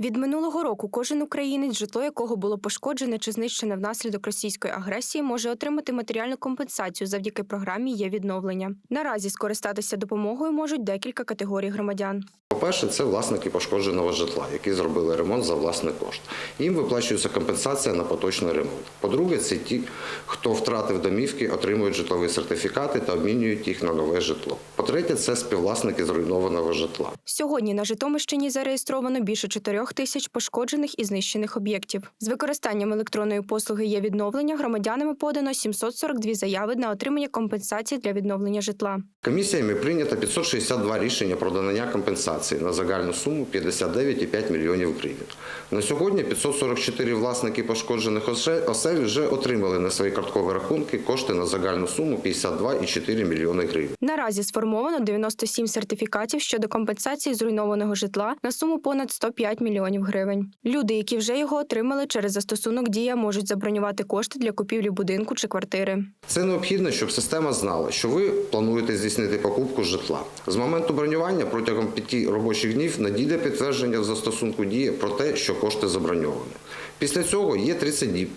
Від минулого року кожен українець, житло якого було пошкоджене чи знищене внаслідок російської агресії, може отримати матеріальну компенсацію завдяки програмі є відновлення. Наразі скористатися допомогою можуть декілька категорій громадян. По-перше, це власники пошкодженого житла, які зробили ремонт за власний кошт. Їм виплачується компенсація на поточний ремонт. По-друге, це ті, хто втратив домівки, отримують житлові сертифікати та обмінюють їх на нове житло. По-третє, це співвласники зруйнованого житла. Сьогодні на Житомирщині зареєстровано більше 4 тисяч пошкоджених і знищених об'єктів. З використанням електронної послуги є відновлення громадянами подано 742 заяви на отримання компенсації для відновлення житла. Комісіями прийнято 562 рішення про надання компенсації на загальну суму 59,5 мільйонів гривень. На сьогодні 544 власники пошкоджених осе- осель вже отримали на свої карткові рахунки кошти на загальну суму 52,4 мільйони гривень. Наразі сформовано 97 сертифікатів щодо компенсації зруйнованого житла на суму понад 105 мільйонів гривень. Люди, які вже його отримали через застосунок дія, можуть забронювати кошти для купівлі будинку чи квартири. Це необхідно, щоб система знала, що ви плануєте здійснити покупку житла. З моменту бронювання протягом п'яти робочих днів надійде підтвердження в застосунку дії про те, що кошти заброньовані. Після цього є 30 діб,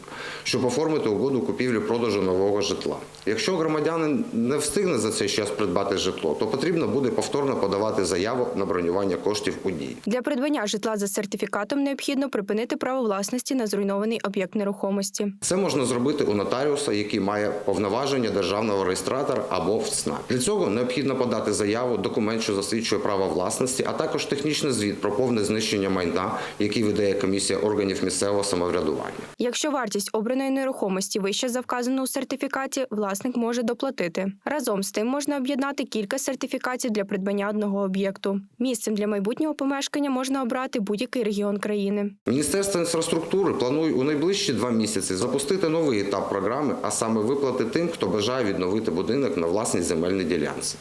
щоб оформити угоду купівлі-продажу нового житла. Якщо громадянин не встигне за цей час придбати житло, то потрібно буде повторно подавати заяву на бронювання коштів у дії. Для придбання житла за сертифікатом необхідно припинити право власності на зруйнований об'єкт нерухомості. Це можна зробити у нотаріуса, який має повноваження державного реєстратора або в ЦНАП. Для цього необхідно подати заяву, документ, що засвідчує право власності, а також технічний звіт про повне знищення майна, який видає комісія органів місцевого самоврядування. Якщо вартість обраної нерухомості вища за вказану у сертифікаті, власник може доплатити. Разом з тим можна об'єднати кілька сертифікатів для придбання одного об'єкту. Місцем для майбутнього помешкання можна обрати будь-який регіон країни. Міністерство інфраструктури планує у найближчі два місяці запустити новий етап програми, а саме виплати тим, хто бажає відновити будинок на власній земельній ділянці.